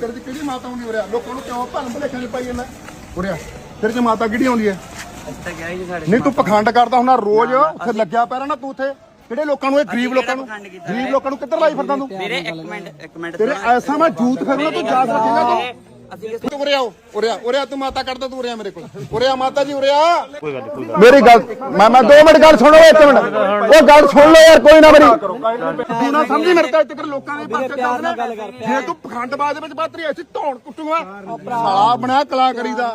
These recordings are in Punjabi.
ਤੇਰੇ ਕਿਹੜੀ ਮਾਤਾ ਆਉਂਦੀ ਉਰਿਆ ਲੋਕਾਂ ਨੂੰ ਕਿਉਂ ਭਰਮ ਭਲੇਖਾਂ ਚ ਪਾਈ ਜਾਂਦਾ? ਉਰਿਆ ਤੇਰੇ ਚ ਮਾਤਾ ਕਿਹੜੀ ਆਉਂਦੀ ਹੈ? ਜੀ ਸਾਡੇ ਨਹੀਂ ਤੂੰ ਪਖੰਡ ਕਰਦਾ ਹੁੰਦਾ ਰੋਜ਼ ਉੱਥੇ ਲੱਗਿਆ ਪੈਰਾ ਨਾ ਤੂੰ ਉੱਥੇ। ਕਿਹੜੇ ਲੋਕਾਂ ਨੂੰ ਇਹ ਗਰੀਬ ਲੋਕਾਂ ਨੂੰ? ਪਖੰਡ ਕੀਤਾ ਗਰੀਬ ਲੋਕਾਂ ਨੂੰ ਕਿੱਧਰ ਲਾਈ ਫਿਰਦਾ ਤੂੰ? ਵੀਰੇ ਇੱਕ ਮਿੰਟ ਇੱਕ ਮਿੰਟ ਤੇਰੇ ਐਸਾ ਮੈਂ ਜੂਤ ਫਿਰਨਾ ਤੂੰ ਜਾਸ ਰੱਖੇਗਾ ਤੂੰ? ਤੂੰ ਉਰੇ ਆਓ? ਉਰੇ ਆ ਉਰੇ ਆ ਤੂੰ ਮਾਤਾ ਕਰਦਾ ਤੂੰ ਉਰੇ ਆ ਮੇਰੇ ਕੋਲ। ਉਰੇ ਆ ਮਾਤਾ ਜੀ ਉਰੇ ਆ। ਮੇਰੀ ਗੱਲ ਮੈਂ ਮੈਂ 2 ਮਿੰਟ ਗੱਲ ਸੁਣੋ ਇੱਕ ਮਿੰਟ। ਉਹ ਗੱਲ ਸੁਣ ਲਓ ਯਾਰ ਕੋਈ ਨਾ ਮੇਰੀ। ਤੂੰ ਨਾ ਸਮਝੀ ਮੇਰੇ ਤੇ ਤੱਕ ਲੋਕਾਂ ਦੇ ਪਾਸੇ ਚੱਲਦੇ ਜੇ ਤੂੰ ਪਖੰਡਬਾਜ਼ ਦੇ ਵਿੱਚ ਬਾਤਰੀ ਐਸੀ ਧੌਣ ਕੁੱਟੂਗਾ। ਸਾਲਾ ਬਣਾ ਕਲਾਕਾਰੀ ਦਾ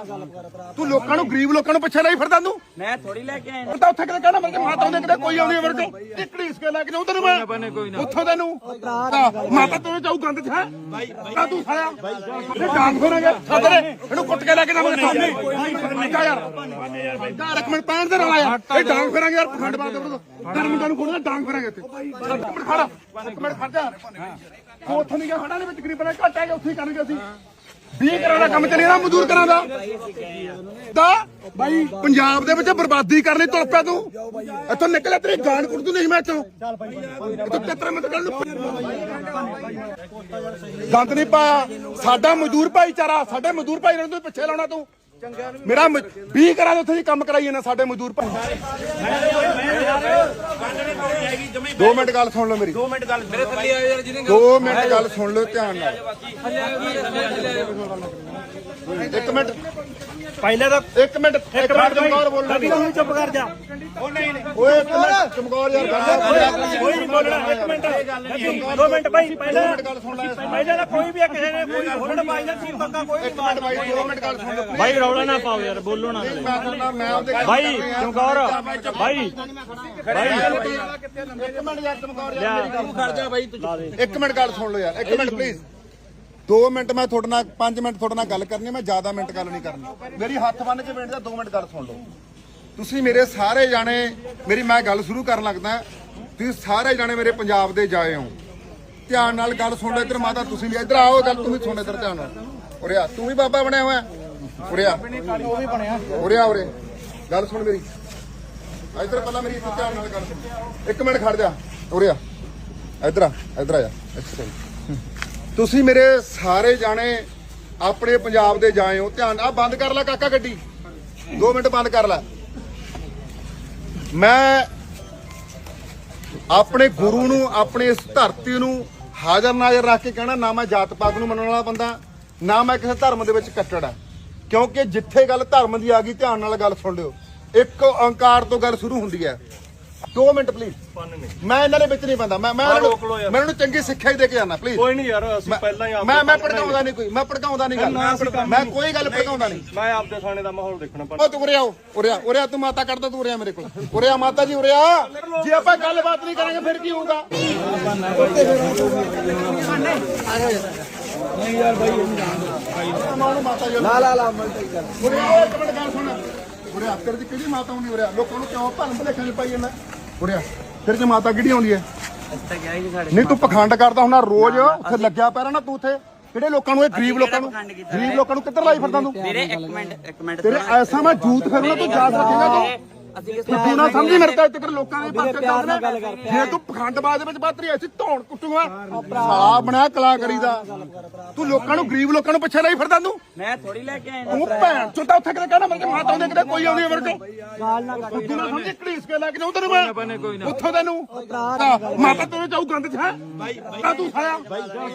ਤੂੰ ਲੋਕਾਂ ਨੂੰ ਗਰੀਬ ਲੋਕਾਂ ਨੂੰ ਪਿੱਛੇ ਲਈ ਫਿਰਦਾ ਤੂੰ? ਮੈਂ ਥੋੜੀ ਲੈ ਕੇ ਆਇਆ। ਹੁਣ ਤਾਂ ਉੱਥੇ ਕਿਤੇ ਕਹਿਣਾ ਮੇਰੇ ਮਾਤਾ ਆਉਂਦੇ ਕਿਤੇ ਕੋਈ ਆਉਂਦੀ ਮੇਰੇ ਕੋਲ। ਟਿਕੜੀ ਇਸ ਕੇ ਲੈ ਕੇ ਜਾਉਂ ਤੈਨੂੰ ਮੈਂ। ਉੱਥੋਂ ਤੈਨੂੰ। ਮਾਤਾ ਤੂੰ ਜਾਊ ਗੰਦ ਚ ਹੈ? ਤਾਂ ਤੂੰ ਡਾਂਗ ਫੋਰਾਂਗੇ ਸਦਰੇ ਇਹਨੂੰ ਕੁੱਟ ਕੇ ਲੈ ਕੇ ਜਾਵਾਂਗੇ ਸਾਹਮਣੇ ਜਾ ਯਾਰ ਜਾ ਰਕਮਣ ਪੈਣ ਦੇ ਨਾਲ ਆਇਆ। ਇਹ ਡਾਂਗ ਫੇਰਾਂਗੇ ਯਾਰ ਪਖੰਡ ਬਾਤ ਦੇ ਦਰ ਮੁੰਡਾ ਨੂੰ ਕੋਲ ਡਾਂਗ ਫੇਰਾਂਗੇ ਇੱਥੇ। ਇੱਕ ਮਿੰਟ ਖੜਾ ਇੱਕ ਮਿੰਟ ਖੜ ਜਾ। ਉਹ ਉੱਥੋਂ ਨਹੀਂ ਗਿਆ ਸਾਡਾ ਦੇ ਵਿੱਚ ਗਰੀਬਾਂ ਨੇ ਘੱਟ ਹੈਗੇ ਉੱਥੇ ਕਰਨਗੇ ਅਸੀਂ। 20 ਕਰੋੜ ਦਾ ਕੰਮ ਚੱਲੀ ਨਾ ਮਜ਼ਦੂਰ ਕਰਾਂ ਦਾ। ਦਾ ਬਾਈ ਪੰਜਾਬ ਦੇ ਵਿੱਚ ਬਰਬਾਦੀ ਕਰਨੀ ਤੁਰ ਪਿਆ ਤੂੰ। ਇੱਥੋਂ ਨਿਕਲਿਆ ਤੇਰੀ ਗਾਂਡ ਕੁੱਟ ਦੂੰ ਨਹੀਂ ਮੈਂ ਇੱਥੋਂ। ਇੱਥੋਂ ਕਿਤਰੇ ਮਤ ਕਰਨ ਨੂੰ ਗੰਦ ਨਹੀਂ ਪਾਇਆ। ਸਾਡਾ ਮਜ਼ਦੂਰ ਭਾਈਚਾਰਾ ਸਾਡੇ ਮਜ਼ਦੂਰ ਭਾਈ ਨੂੰ ਤੂੰ ਪਿੱਛੇ ਲਾਉਣਾ ਤੂੰ। ਮੇਰਾ 20 ਕਰਾਂ ਦੇ ਉੱਥੇ ਕੰਮ ਕਰਾਈ ਜਾਂਦਾ ਸਾਡੇ ਮਜ਼ਦੂਰ ਭਾਈ। 2 ਮਿੰਟ ਗੱਲ ਸੁਣ ਲਓ ਮੇਰੀ। 2 ਮਿੰਟ ਗੱਲ ਮੇਰੇ ਥੱਲੇ ਆਏ ਯਾਰ ਜਿਹਨੇ 2 ਮਿੰਟ ਗੱਲ ਸੁਣ ਲਓ ਧਿਆਨ ਨਾਲ। ਇੱਕ ਮਿੰਟ। ਪਹਿਲੇ ਤਾਂ। ਇੱਕ ਮਿੰਟ ਇੱਕ ਮਿੰਟ ਚਮਕੌਰ ਬੋਲਣਾ ਕਦੀ ਤੂੰ ਚੁੱਪ ਕਰ ਜਾ। ਓਏ ਇੱਕ ਮਿੰਟ ਚਮਕੌਰ ਯਾਰ ਗੱਲ ਕੋਈ ਨਹੀਂ ਬੋਲਣਾ ਇੱਕ ਮਿੰਟ ਦੋ ਮਿੰਟ ਭਾਈ ਪਹਿਲਾਂ ਮਿੰਟ ਗੱਲ ਸੁਣ ਲੈ। ਪਹਿਲਾਂ ਤਾਂ ਕੋਈ ਵੀ ਕਿਸੇ ਨੇ ਕੋਈ ਹੋਲਡ ਪਾਈ ਨਾ ਸੀ ਪੱਕਾ ਕੋਈ ਇੱਕ ਮਿੰਟ ਬਾਈ 2 ਮਿੰਟ ਗੱਲ ਸੁਣ ਲਓ ਭਾਈ ਰੌਲਾ ਨਾ ਪਾਓ ਯਾਰ ਬੋਲੋ ਨਾ। ਮੈਂ ਕਹਿੰਦਾ ਮੈਂ ਉਹਦੇ ਗੱਲ ਭਾਈ। ਚਮਕੌਰ ਭਾਈ ਇੱਕ ਮਿੰਟ ਯਾਰ ਚਮਕੌਰ ਯਾਰ ਮੇਰੀ ਗੱਲ ਖੜ ਜਾ ਬਾਈ ਤੂੰ ਇੱਕ ਮਿੰਟ ਗੱਲ ਸੁਣ ਲਓ ਯਾਰ ਇੱਕ ਮਿੰਟ ਪਲੀਜ਼ 2 ਮਿੰਟ ਮੈਂ ਤੁਹਾਡੇ ਨਾਲ 5 ਮਿੰਟ ਤੁਹਾਡੇ ਨਾਲ ਗੱਲ ਕਰਨੀ ਮੈਂ ਜ਼ਿਆਦਾ ਮਿੰਟ ਗੱਲ ਨਹੀਂ ਕਰਨੀ। ਮੇਰੀ ਹੱਥ ਬੰਨ ਕੇ ਬੇਨਤੀ ਦਾ 2 ਮਿੰਟ ਗੱਲ ਸੁਣ ਲਓ। ਤੁਸੀਂ ਮੇਰੇ ਸਾਰੇ ਜਾਣੇ, ਮੇਰੀ ਮੈਂ ਗੱਲ ਸ਼ੁਰੂ ਕਰਨ ਲੱਗਦਾ, ਤੁਸੀਂ ਸਾਰੇ ਜਾਣੇ ਮੇਰੇ ਪੰਜਾਬ ਦੇ ਜਾਏ ਹੋ। ਧਿਆਨ ਨਾਲ ਗੱਲ ਸੁਣ ਲਓ ਇੱਧਰ, ਮਾਤਾ, ਤੁਸੀਂ ਵੀ ਇੱਧਰ ਆਓ, ਗੱਲ ਤੁਸੀਂ ਵੀ ਸੁਣ ਇੱਧਰ ਧਿਆਨ ਨਾਲ। ਉਰੇ ਆ, ਤੂੰ ਵੀ ਬਾਬਾ ਬਣਿਆ ਹੋਇਆ। ਉਰੇ ਆ। ਉਹ ਵੀ ਬਣਿਆ ਉਰੇ ਆ, ਉਰੇ। ਗੱਲ ਸੁਣ ਮੇਰੀ। ਇੱਧਰ ਪਹਿਲਾਂ ਮੇਰੀ ਧਿਆਨ ਨਾਲ ਗੱਲ ਸੁਣ। ਇੱਕ ਮਿੰਟ ਖੜ ਜਾ। ਉਰੇ ਆ। ਇੱਧਰ ਆ ਇੱਧਰ ਆ ਜਾ। ਇੱਥੇ ਤੁਸੀਂ ਮੇਰੇ ਸਾਰੇ ਜਾਣੇ ਆਪਣੇ ਪੰਜਾਬ ਦੇ ਜਾਏ ਹੋ। ਧਿਆਨ ਆ ਬੰਦ ਕਰ ਲੈ ਕਾਕਾ ਗੱਡੀ। 2 ਮਿੰਟ ਬੰਦ ਕਰ ਲੈ। ਮੈਂ ਆਪਣੇ ਗੁਰੂ ਨੂੰ, ਆਪਣੇ ਇਸ ਧਰਤੀ ਨੂੰ ਹਾਜ਼ਰ ਨਾਜ਼ਰ ਰੱਖ ਕੇ ਕਹਿਣਾ, ਨਾ ਮੈਂ ਜਾਤ ਪਾਤ ਨੂੰ ਮੰਨਣ ਵਾਲਾ ਬੰਦਾ, ਨਾ ਮੈਂ ਕਿਸੇ ਧਰਮ ਦੇ ਵਿੱਚ ਕੱਟੜ। ਆ ਕਿਉਂਕਿ ਜਿੱਥੇ ਗੱਲ ਧਰਮ ਦੀ ਆ ਗਈ, ਧਿਆਨ ਨਾਲ ਗੱਲ ਸੁਣ ਲਿਓ। ਇੱਕ ਓੰਕਾਰ ਤੋਂ ਗੱਲ ਸ਼ੁਰੂ ਹੁੰਦੀ ਹੈ। 2 ਮਿੰਟ ਪਲੀਜ਼ ਮੈਂ ਇਹਨਾਂ ਦੇ ਵਿੱਚ ਨਹੀਂ ਬੰਦਾ ਮੈਂ ਮੈਂ ਨੂੰ- ਮੈਂ ਇਹਨਾਂ ਨੂੰ ਚੰਗੀ ਸਿੱਖਿਆ ਹੀ ਦੇ ਕੇ ਜਾਣਾ ਪਲੀਜ਼ ਕੋਈ ਨਹੀਂ ਯਾਰ ਅਸੀਂ ਪਹਿਲਾਂ ਹੀ ਮੈਂ ਮੈਂ ਭੜਕਾਉਂਦਾ ਨਹੀਂ ਕੋਈ। ਮੈਂ ਭੜਕਾਉਂਦਾ ਨਹੀਂ ਗੱਲ। ਮੈਂ ਕੋਈ ਗੱਲ ਭੜਕਾਉਂਦਾ ਨਹੀਂ। ਮੈਂ ਆਪਦੇ ਥਾਣੇ ਦਾ ਮਾਹੌਲ ਦੇਖਣਾ ਉਹ ਤੂੰ ਉਰੇ ਆਓ। ਉਰੇ ਆ। ਉਰੇ ਆ ਤੂੰ ਮਾਤਾ ਕਰਦਾ ਤੂੰ ਉਰੇ ਆ ਮੇਰੇ ਕੋਲ। ਉਰੇ ਆ ਮਾਤਾ ਜੀ ਉਰੇ ਆ। ਜੇ ਆਪਾਂ ਗੱਲਬਾਤ ਨਹੀਂ ਕਰਾਂਗੇ ਫਿਰ ਕੀ ਹੋਊਗਾ? ਲਾ ਲਾ ਲਾ ਉਰੇ ਆ ਇੱਕ ਮਿੰਟ ਗੱਲ ਸੁਣ। ਉਰੇ ਆ ਤੇਰੇ ਕਿਹੜੀ ਮਾਤਾ ਆਉਂਦੀ ਉਰੇ ਆ। ਲੋਕਾਂ ਨੂੰ ਕਿਉਂ ਭਰਮ ਭਲੇਖਾਂ ਚ ਪਾਈ ਜਾਂਦਾ? ਉਰੇ ਆ। ਤੇਰੇ ਚ ਮਾਤਾ ਕਿਹੜੀ ਆਉਂਦੀ ਹੈ ਇੱਥੇ ਗਿਆ ਜੀ ਸਾਡੇ ਨਹੀਂ ਤੂੰ ਪਖੰਡ ਕਰਦਾ ਹੁੰਦਾ ਰੋਜ਼ ਉੱਥੇ ਲੱਗਿਆ ਪੈਰਾ ਨਾ ਤੂੰ ਉੱਥੇ। ਕਿਹੜੇ ਲੋਕਾਂ ਨੂੰ ਇਹ ਗਰੀਬ ਲੋਕਾਂ ਨੂੰ ਪਖੰਡ ਕੀਤਾ? ਗਰੀਬ ਲੋਕਾਂ ਨੂੰ ਕਿੱਧਰ ਲਾਈ ਫਿਰਦਾ ਤੂੰ? ਵੀਰੇ ਇੱਕ ਮਿੰਟ ਇੱਕ ਮਿੰਟ ਤੇਰੇ ਐਸਾ ਮੈਂ ਜੂਤ ਫਿਰਨਾ ਤੂੰ ਜਾਸ ਰੱਖੇਗਾ ਤੂੰ? ਅਸੀਂ ਕਿਸ ਤੂੰ ਨਾ ਸਮਝੀ ਮੇਰੇ ਤੇ ਤੱਕ ਲੋਕਾਂ ਦੇ ਪਾਸੇ ਚੱਲਦੇ ਨੇ। ਜੇ ਤੂੰ ਪਖੰਡਬਾਜ਼ ਦੇ ਵਿੱਚ ਬਾਤਰੀ ਐਸੀ ਧੌਣ ਕੁੱਟੂਗਾ। ਸਾਲਾ ਬਣਾ ਕਲਾਕਾਰੀ ਦਾ। ਤੂੰ ਲੋਕਾਂ ਨੂੰ ਗਰੀਬ ਲੋਕਾਂ ਨੂੰ ਪਿੱਛੇ ਲਈ ਫਿਰਦਾ ਤੂੰ। ਮੈਂ ਥੋੜੀ ਲੈ ਕੇ ਆਇਆ ਤੂੰ ਭੈਣ ਚੋਂ ਤਾਂ ਉੱਥੇ ਕਿਤੇ ਕਹਿਣਾ ਮੇਰੇ ਮਾਤਾ ਆਉਂਦੇ ਕਿਤੇ ਕੋਈ ਆਉਂਦੀ ਮੇਰੇ ਕੋਲ। ਤੂੰ ਨਾ ਸਮਝੀ ਘੜੀਸ ਕੇ ਲੈ ਕੇ ਤੈਨੂੰ ਮੈਂ। ਉੱਥੋਂ ਤੈਨੂੰ। ਹਾਂ, ਮਾਤਾ ਤੂੰ ਜਾਊ ਗੰਦ ਚ ਹੈ? ਤਾਂ ਤੂੰ ਸਾਇਆ।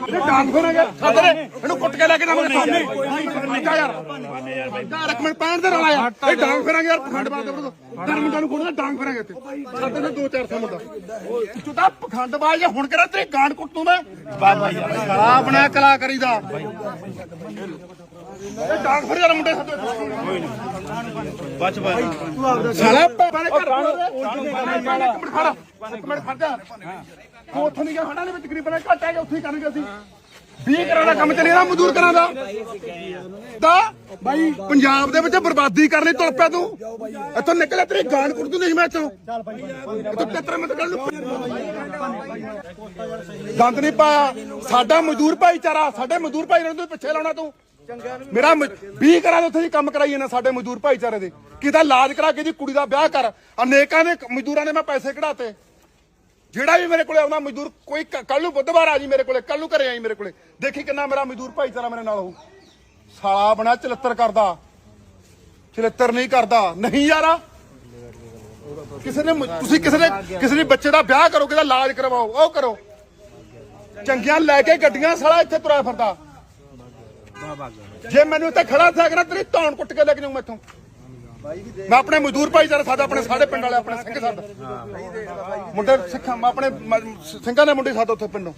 ਇਹ ਡਾਂਗ ਫੇਰਾਂਗੇ ਸਦਰੇ ਇਹਨੂੰ ਕੁੱਟ ਕੇ ਲੈ ਕੇ ਜਾਵਾਂਗੇ ਸਾਹਮਣੇ। ਜਾ ਯਾਰ। ਜਾ ਰਕਮਣ ਪੈਣ ਦੇ ਨਾਲ ਆਇਆ। ਇਹ ਡਾਂਗ ਫੇਰਾਂਗੇ ਯਾਰ ਪਖੰਡਬਾਜ਼ ਦੇ। ਵਿਰੁੱਧ ਦਰ ਮੁੰਡਾ ਨੂੰ ਕੋਣਾ ਡਾਂਗ ਫੇਰਾਂਗੇ ਇੱਥੇ। ਸਾਡੇ ਨੇ 2-400 ਮੁੰਡਾ। ਤੂੰ ਤਾਂ ਪਖੰਡਬਾਜ਼ ਆ, ਹੁਣ ਕਰਾ ਤੇਰੀ ਗਾਂਡ ਕੁੱਟੂ ਮੈਂ? ਬਾਬਾ ਯਾਰ ਸਾਲਾ ਬਣਾ ਕਲਾਕਾਰੀ ਦਾ ਇਹ ਡਾਂਗ ਫੇਰ ਯਾਰ ਮੁੰਡੇ ਸਾਡੇ ਬਚ ਬਾਈ ਸਾਲਾ ਪਹਿਲੇ ਘਰ ਇੱਕ ਮਿੰਟ ਖੜਾ ਇੱਕ ਮਿੰਟ ਖੜ ਜਾ। ਤੂੰ ਉੱਥੋਂ ਨਹੀਂ ਗਿਆ ਸਾਡਾ ਦੇ ਵਿੱਚ ਗਰੀਬਾਂ ਨੇ ਘੱਟ ਹੈਗੇ ਉੱਥੇ ਹੀ ਕਰਨਗੇ ਅਸੀਂ। 20 ਕਰੋੜ ਦਾ ਕੰਮ ਚੱਲੀ ਨਾ ਮਜ਼ਦੂਰ ਕਰਾਂ ਦਾ। ਦਾ ਬਾਈ, ਪੰਜਾਬ ਦੇ ਵਿੱਚ ਬਰਬਾਦੀ ਕਰਨੀ ਤੁਰ ਪਿਆ ਤੂੰ। ਇੱਥੋਂ ਨਿਕਲਿਆ ਤੇਰੀ ਗਾਂਡ ਕੁੱਟ ਦੂੰ, ਨਹੀਂ ਮੈਂ ਇੱਥੋਂ। ਇੱਥੋਂ ਕਿਤਰੇ ਮਤ ਕਰਨ ਨੂੰ ਗੰਦ ਨਹੀਂ ਪਾਇਆ। ਸਾਡਾ ਮਜ਼ਦੂਰ ਭਾਈਚਾਰਾ, ਸਾਡੇ ਮਜ਼ਦੂਰ ਭਾਈ ਨੂੰ ਪਿੱਛੇ ਲਾਉਣਾ ਤੂੰ। ਮੇਰਾ 20 ਕਰਾਂ ਦੇ ਉੱਥੇ ਹੀ ਕੰਮ ਕਰਾਈ ਜਾਂਦਾ ਸਾਡੇ ਮਜ਼ਦੂਰ ਭਾਈਚਾਰੇ ਦੇ। ਕਿਤਾ ਇਲਾਜ ਕਰਾ ਕੇ ਦੀ ਕੁੜੀ ਦਾ ਵਿਆਹ ਕਰ। ਅਨੇਕਾਂ ਦੇ ਮਜ਼ਦੂਰਾਂ ਨੇ ਮੈਂ ਪੈਸੇ ਕਢਾਤੇ। ਜਿਹੜਾ ਵੀ ਮੇਰੇ ਕੋਲੇ ਆਉਂਦਾ ਮਜ਼ਦੂਰ, ਕੋਈ ਕੱਲ ਨੂੰ ਬੁੱਧਵਾਰ ਆ ਜੀ ਮੇਰੇ ਕੋਲੇ ਕੱਲ ਨੂੰ ਘਰੇ ਆਈ ਮੇਰੇ ਕੋਲੇ। ਦੇਖੀ ਕਿੰਨਾ ਮੇਰਾ ਮਜ਼ਦੂਰ ਭਾਈਚਾਰਾ ਮੇਰੇ ਨਾਲ ਹੋਊ। ਸਾਲਾ ਬਣਾ ਚਲੱਤਰ ਕਰਦਾ, ਚਲੱਤਰ ਨਹੀਂ ਕਰਦਾ। ਨਹੀਂ ਯਾਰਾ, ਕਿਸੇ ਨੇ ਤੁਸੀਂ ਕਿਸੇ ਨੇ ਕਿਸੇ ਨੇ ਬੱਚੇ ਦਾ ਵਿਆਹ ਕਰੋ ਕਿਦਾ ਇਲਾਜ ਕਰਵਾਓ, ਉਹ ਕਰੋ। ਚੰਗੀਆਂ ਲੈ ਕੇ ਗੱਡੀਆਂ ਸਾਲਾ ਇੱਥੇ ਤੁਰਿਆ ਫਿਰਦਾ। ਜੇ ਮੈਨੂੰ ਇੱਥੇ ਖੜਾ ਥਾ ਕਰਾਂ ਤੇਰੀ ਧੌਣ ਕੁੱਟ ਕੇ ਲੈ ਕੇ ਜਾਊਂ ਮੈਥੋਂ। ਮੈਂ ਆਪਣੇ ਮਜ਼ਦੂਰ ਭਾਈਚਾਰਾ ਸਾਡਾ ਆਪਣੇ ਸਾਡੇ ਪਿੰਡ ਵਾਲੇ ਆਪਣੇ ਸਿੰਘ ਸਾਡਾ। ਮੁੰਡੇ ਸਿੱਖਾਂ ਮੈਂ ਆਪਣੇ ਮ- ਸਿੰਘਾਂ ਦੇ ਮੁੰਡੇ ਸਾਡਾ ਉੱਥੇ ਪਿੰਡੋਂ।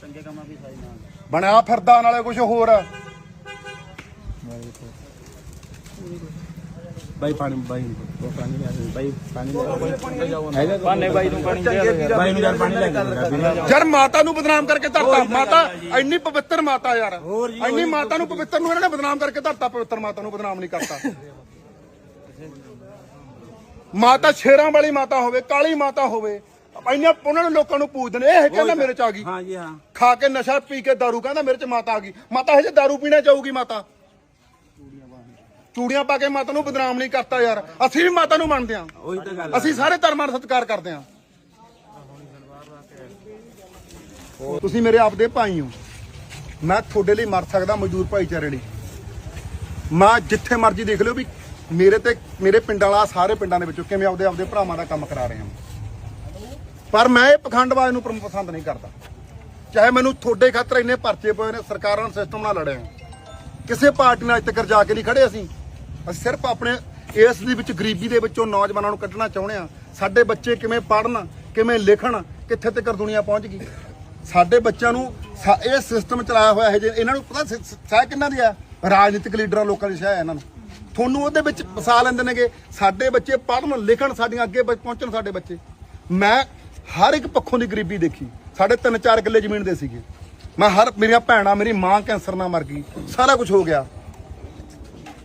ਬਣਿਆ ਫਿਰਦਾ ਨਾਲੇ ਕੁਝ ਹੋਰ। ਬਾਈ ਪਾਣੀ ਬਾਈ ਉਹ ਪਾਣੀ ਲੈ ਆਓ ਬਾਈ ਪਾਣੀ ਲੈ ਆਓ ਪਾਣੇ ਬਾਈ ਨੂੰ ਪਾਣੀ ਦੇ। ਦਿਓ ਬਾਈ ਨੂੰ ਯਾਰ ਪਾਣੀ ਲੈ ਕੇ ਆ ਯਾਰ ਮਾਤਾ ਨੂੰ ਬਦਨਾਮ ਕਰਕੇ ਧਰਤਾ। ਮਾਤਾ ਇੰਨੀ ਪਵਿੱਤਰ ਮਾਤਾ ਯਾਰ। ਇੰਨੀ ਮਾਤਾ ਨੂੰ ਪਵਿੱਤਰ ਨੂੰ ਇਹਨਾਂ ਨੇ ਬਦਨਾਮ ਕਰਕੇ ਧਰਤਾ ਪਵਿੱਤਰ ਮਾਤਾ ਨੂੰ ਬਦਨਾਮ ਨਹੀਂ ਕਰਤਾ। ਮਾਤਾ ਸ਼ੇਰਾਂ ਵਾਲੀ ਮਾਤਾ ਹੋਵੇ ਕਾਲੀ ਮਾਤਾ ਹੋਵੇ ਇੰਨੇ ਉਹਨਾਂ ਨੂੰ ਲੋਕਾਂ ਨੂੰ ਪੂਜਦੇ ਨੇ ਇਹ ਕਹਿੰਦਾ ਮੇਰੇ ਚ ਆ ਗਈ ਹਾਂ ਜੀ ਹਾਂ ਖਾ ਕੇ ਨਸ਼ਾ ਪੀ ਕੇ दारू ਕਹਿੰਦਾ ਮੇਰੇ ਚ ਮਾਤਾ ਆ ਗਈ ਮਾਤਾ ਹਜੇ दारू ਪੀਣਾ ਚਾਹੂਗੀ ਮਾਤਾ ਚੂੜੀਆਂ ਪਾ ਕੇ ਮਾਤਾ ਨੂੰ ਬਦਨਾਮ ਨਹੀਂ ਕਰਤਾ ਯਾਰ ਅਸੀਂ ਵੀ ਮਾਤਾ ਨੂੰ ਮੰਨਦੇ ਹਾਂ ਉਹੀ ਤਾਂ ਗੱਲ ਅਸੀਂ ਸਾਰੇ ਧਰਮਾਂ ਦਾ ਸਤਿਕਾਰ ਕਰਦੇ ਹਾਂ ਤੁਸੀਂ ਮੇਰੇ ਆਪ ਦੇ ਭਾਈ ਹੋ ਮੈਂ ਤੁਹਾਡੇ ਲਈ ਮਰ ਸਕਦਾ ਮਜ਼ਦੂਰ ਭਾਈਚਾਰੇ ਲਈ ਮੈਂ ਜਿੱਥੇ ਮਰਜ਼ੀ ਦੇਖ ਲਿਓ ਵੀ ਮੇਰੇ ਤੇ, ਮੇਰੇ ਪਿੰਡਾਂ ਵਾਲਾ ਸਾਰੇ ਪਿੰਡਾਂ ਦੇ ਵਿੱਚੋਂ ਕਿਵੇਂ ਆਪਦੇ ਆਪਦੇ ਭਰਾਵਾਂ ਦਾ ਕੰਮ ਕਰਾ ਰਹੇ ਹਾਂ ਪਰ ਮੈਂ ਇਹ ਪਖੰਡਵਾਜ਼ ਨੂੰ ਪਸੰਦ ਨਹੀਂ ਕਰਦਾ। ਚਾਹੇ ਮੈਨੂੰ ਤੁਹਾਡੇ ਖਾਤਰ ਇੰਨੇ ਪਰਚੇ ਪਏ ਨੇ, ਸਰਕਾਰਾਂ ਨਾਲ ਸਿਸਟਮ ਨਾਲ ਲੜਿਆ ਕਿਸੇ ਪਾਰਟੀ ਨਾਲ ਅੱਜ ਤੱਕ ਜਾ ਕੇ ਨਹੀਂ ਖੜੇ ਅਸੀਂ। ਅਸੀਂ ਸਿਰਫ ਆਪਣੇ ਇਸ ਦੇ ਵਿੱਚ ਗਰੀਬੀ ਦੇ ਵਿੱਚੋਂ ਨੌਜਵਾਨਾਂ ਨੂੰ ਕੱਢਣਾ ਚਾਹੁੰਦੇ ਆ ਸਾਡੇ ਬੱਚੇ ਕਿਵੇਂ ਪੜ੍ਹਨ, ਕਿਵੇਂ ਲਿਖਣ, ਕਿੱਥੇ ਤੱਕ ਦੁਨੀਆ ਪਹੁੰਚ ਗਈ? ਸਾਡੇ ਬੱਚਿਆਂ ਨੂੰ ਸਾ- ਇਹ ਸਿਸਟਮ ਚਲਾਇਆ ਹੋਇਆ ਹੈ ਜੇ, ਇਹਨਾਂ ਨੂੰ ਪਤਾ ਸਹਿ ਕਿੰਨਾਂ ਦੀ ਆ ਰਾਜਨੀਤਿਕ ਲੀਡਰਾਂ ਲੋਕਾਂ ਦੀ ਸਹਿ ਹੈ ਇਹਨਾਂ ਨੂੰ। ਤੁਹਾਨੂੰ ਉਹਦੇ ਵਿੱਚ ਫਸਾ ਲੈਂਦੇ ਨੇਗੇ। ਸਾਡੇ ਬੱਚੇ ਪੜ੍ਹਨ ਲਿਖਣ ਸਾਡੀਆਂ ਅੱਗੇ ਪਹੁੰਚਣ ਸਾਡੇ ਬੱਚੇ। ਮੈਂ ਹਰ ਇੱਕ ਪੱਖੋਂ ਦੀ ਗਰੀਬੀ ਦੇਖੀ। ਸਾਡੇ ਤਿੰਨ ਚਾਰ ਕਿੱਲੇ ਜ਼ਮੀਨ ਦੇ ਸੀਗੇ। ਮੈਂ ਹਰ ਮੇਰੀਆਂ ਭੈਣਾਂ ਮੇਰੀ ਮਾਂ ਕੈਂਸਰ ਨਾਲ ਮਰ ਗਈ। ਸਾਰਾ ਕੁਝ ਹੋ ਗਿਆ।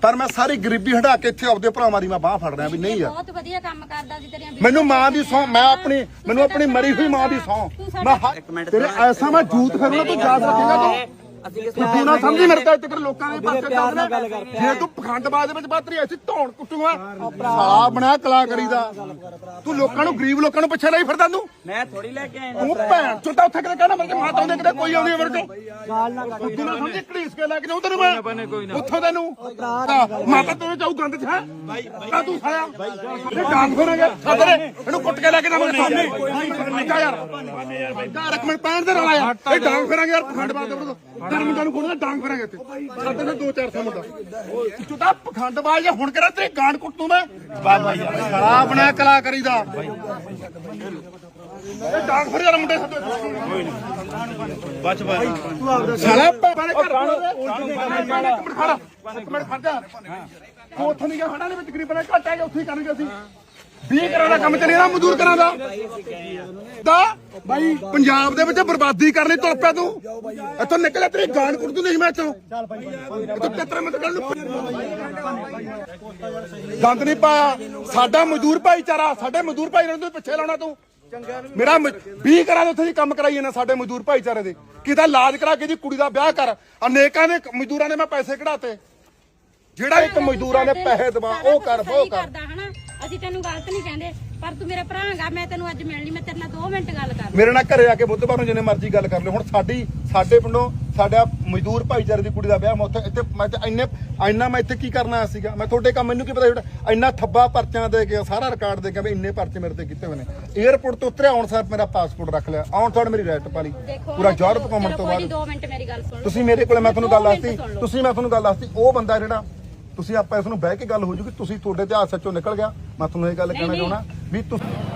ਪਰ ਮੈਂ ਸਾਰੀ ਗਰੀਬੀ ਹਟਾ ਕੇ ਇੱਥੇ ਆਪਦੇ ਭਰਾਵਾਂ ਦੀ ਮੈਂ ਬਾਹ ਫੜ ਰਿਹਾ ਵੀ ਨਹੀਂ ਯਾਰ ਬਹੁਤ ਵਧੀਆ ਕੰਮ ਕਰਦਾ ਸੀ ਤੇਰੀਆਂ ਮੈਨੂੰ ਮਾਂ ਦੀ ਸੌ ਮੈਂ ਆਪਣੀ ਮੈਨੂੰ ਆਪਣੀ ਮਰੀ ਹੋਈ ਮਾਂ ਦੀ ਸੌ। ਮੈਂ ਤੇਰੇ ਐਸਾ ਮੈਂ ਜੂਤ ਕਰੂੰਗਾ ਤੂੰ ਯਾਦ ਰੱਖੇਗਾ ਤੂੰ ਕਿਸ ਤੂੰ ਨਾ ਸਮਝੀ ਮੇਰੇ ਤਾਂ ਇੱਥੇ ਕਰ ਲੋਕਾਂ ਦੇ ਪਾਸੇ ਚੱਲਦੇ ਜੇ ਤੂੰ ਪਖੰਡਬਾਜ਼ ਦੇ ਵਿੱਚ ਬਾਤਰੀ ਐਸੀ ਧੌਣ ਕੁੱਟੂਗਾ ਸਾਲਾ ਬਣਿਆ ਕਲਾ ਕਰੀਦਾ ਤੂੰ ਲੋਕਾਂ ਨੂੰ ਗਰੀਬ ਲੋਕਾਂ ਨੂੰ ਪਿੱਛੇ ਲਈ ਫਿਰਦਾ ਤੂੰ। ਮੈਂ ਥੋੜੀ ਲੈ ਕੇ ਆਇਆ ਤੂੰ ਭੈਣ ਚੋਦਾ ਉੱਥੇ ਕਿਤੇ ਕਹਿਣਾ ਮੇਰੇ ਮਾਤਾ ਆਉਂਦੇ ਕਿਤੇ ਕੋਈ ਆਉਂਦੀ ਮੇਰੇ ਕੋਲ ਤੂੰ ਨਾ ਸਮਝੀ ਘੜੀਸ ਕੇ ਲੈ ਕੇ ਜਾਉਂ ਤੈਨੂੰ ਮੈਂ? ਉੱਥੋਂ ਤੈਨੂੰ? ਮਾਤਾ ਤੈਨੂੰ ਚਾਹੂ ਗੰਦ ਚ ਹੈ? ਆ ਤੂੰ ਸਾਇਆ। ਇਹ ਡਾਂਗ ਫੇਰਾਂਗੇ ਸਾਦਰੇ ਇਹਨੂੰ ਕੁੱਟ ਕੇ ਲੈ ਕੇ ਜਾਵਾਂਗੇ ਸਾਹਮਣੇ। ਯਾਰ। ਮੈਂ ਪੈਣ ਦੇ ਆਇਆ ਇਹ ਡਾਂਗ ਫੇਰਾਂਗੇ ਯਾਰ ਪਖੰਡ ਬਾਦ ਦੇ ਧਰਮ ਦਾ ਨੂੰ ਕੋਣਾ ਡਾਂਗ ਫੇਰਾਂਗੇ ਇੱਥੇ। ਸਾਡੇ ਨਾਲ 2-400 ਮੁੰਡਾ। ਚੁੱਦਾ ਪਖੰਡ ਬਾਜ ਜੇ ਹੁਣ ਕਰਾਂ ਤੇਰੀ ਗਾਂਡ ਕੁੱਟੂ ਮੈਂ? ਬਾਬਾ ਯਾਰ ਸਾਲਾ ਬਣਿਆ ਕਲਾ ਕਰੀਦਾ ਇਹ ਡਾਂਗ ਫੇਰ ਯਾਰ ਮੁੰਡੇ ਸਾਡੇ ਬਚ ਬਾਈ ਸਾਲਾ ਬਾਰੇ ਘਰ ਇੱਕ ਮਿੰਟ ਖੜਾ ਇੱਕ ਮਿੰਟ ਖੜ ਜਾ। ਤੂੰ ਉੱਥੋਂ ਨਹੀਂ ਗਿਆ ਹਣਾ ਦੇ ਵਿੱਚ ਤਕਰੀਬਨ ਘੱਟ ਹੈ ਉੱਥੇ ਹੀ ਕਰਨਗੇ ਅਸੀਂ। 20 ਕਰਾਂ ਦਾ ਕੰਮ ਚੱਲੇ ਮਜ਼ਦੂਰ ਕਰਾਂ ਦਾ। ਦਾ ਬਾਈ ਪੰਜਾਬ ਦੇ ਵਿੱਚ ਬਰਬਾਦੀ ਕਰਨੀ ਤੁਰ ਪਿਆ ਤੂੰ। ਇੱਥੋਂ ਨਿਕਲਿਆ ਤੇਰੀ ਗਾਂਡ ਕੁੱਟ ਦੂੰ ਨਹੀਂ ਮੈਂ ਇੱਥੋਂ। ਇੱਥੋਂ ਕਿਤਰੇ ਮੈਂ ਕੱਲ ਨੂੰ ਗੰਦ ਨਹੀਂ ਪਾਇਆ। ਸਾਡਾ ਮਜ਼ਦੂਰ ਭਾਈਚਾਰਾ, ਸਾਡੇ ਮਜ਼ਦੂਰ ਭਾਈਚਾਰੇ ਨੂੰ ਪਿੱਛੇ ਲਾਉਣਾ ਤੂੰ। ਮੇਰਾ 20 ਕਰਾਂ ਦੇ ਉੱਥੇ ਦੀ ਕੰਮ ਕਰਾਈ ਨਾ ਸਾਡੇ ਮਜ਼ਦੂਰ ਭਾਈਚਾਰੇ ਦੇ। ਕਿਦਾ ਇਲਾਜ ਕਰਾ ਕੇ ਦੀ ਕੁੜੀ ਦਾ ਵਿਆਹ ਕਰ। ਅਨੇਕਾਂ ਦੇ ਮਜ਼ਦੂਰਾਂ ਨੇ ਮੈਂ ਪੈਸੇ ਕਢਾਤੇ। ਜਿਹੜਾ ਇੱਕ ਮਜ਼ਦੂਰਾਂ ਨੇ ਪੈਸੇ ਦਵਾ ਉਹ ਕਰ ਉਹ ਕਰ। ਅਸੀਂ ਤੈਨੂੰ ਗਲਤ ਨਹੀਂ ਕਹਿੰਦੇ ਪਰ ਤੂੰ ਮੇਰਾ ਭਰਾ ਹੈਗਾ ਮੈਂ ਤੈਨੂੰ ਅੱਜ ਮਿਲਣੀ ਮੈਂ ਤੇਰੇ ਨਾਲ 2 ਮਿੰਟ ਗੱਲ ਕਰ ਮੇਰੇ ਨਾਲ ਘਰੇ ਆ ਕੇ ਬੁੱਧਵਾਰ ਨੂੰ ਜਿੰਨੇ ਮਰਜ਼ੀ ਗੱਲ ਕਰ ਲਿਓ। ਹੁਣ ਸਾਡੀ ਸਾਡੇ ਪਿੰਡੋਂ ਸਾਡਾ ਮਜ਼ਦੂਰ ਭਾਈਚਾਰੇ ਦੀ ਕੁੜੀ ਦਾ ਵਿਆਹ ਮੈਂ ਉੱਥੇ ਇੱਥੇ ਮੈਂ ਤੇ ਇੰਨੇ ਇੰਨਾ ਮੈਂ ਇੱਥੇ ਕੀ ਕਰਨਾ ਸੀਗਾ? ਮੈਂ ਤੁਹਾਡੇ ਕੰਮ ਮੈਨੂੰ ਕੀ ਪਤਾ ਜਿਹੜਾ ਇੰਨਾ ਥੱਬਾ ਪਰਚਿਆਂ ਦੇ ਕੇ ਸਾਰਾ ਰਿਕਾਰਡ ਦੇ ਕੇ ਵੀ ਇੰਨੇ ਪਰਚੇ ਮੇਰੇ ਤੇ ਕੀਤੇ ਹੋਏ ਨੇ। 에ਅਰਪੋਰਟ ਤੋਂ ਉਤਰਿਆ ਆਉਣ ਸਾਰ ਮੇਰਾ ਪਾਸਪੋਰਟ ਰੱਖ ਲਿਆ। ਆਉਣ ਸਾਰ ਮੇਰੀ ਰੈਟ ਪਾ ਲਈ ਪੂਰਾ ਯੂਰਪ ਘੁੰਮਣ ਤੋਂ ਬਾਅਦ। 2 ਮਿੰਟ ਮੇਰੀ ਗੱਲ ਸੁਣ। ਤੁਸੀਂ ਮੇਰੇ ਕੋਲੇ ਮੈਂ ਤੁਹਾਨੂੰ ਗੱਲ ਦੱਸਤੀ। ਤੁਸੀਂ ਮੈਂ ਤੁਹਾਨੂੰ ਗੱਲ ਦੱਸਤੀ ਉਹ ਬੰਦਾ ਜਿਹੜਾ ਤੁਸੀਂ ਆਪਾਂ ਇਸ ਨੂੰ ਬਹਿ ਕੇ ਗੱਲ ਹੋ ਜੂਗੀ ਤੁਸੀਂ ਤੁਹਾਡੇ ਤੇ ਹਾਦਸੇ ਚੋਂ ਨਿਕਲ ਗਿਆ ਮੈਂ ਤੁਹਾਨੂੰ ਇਹ ਗੱਲ ਕਹਿਣਾ। ਚਾਹੁੰਦਾ ਵੀ ਤੁਸੀਂ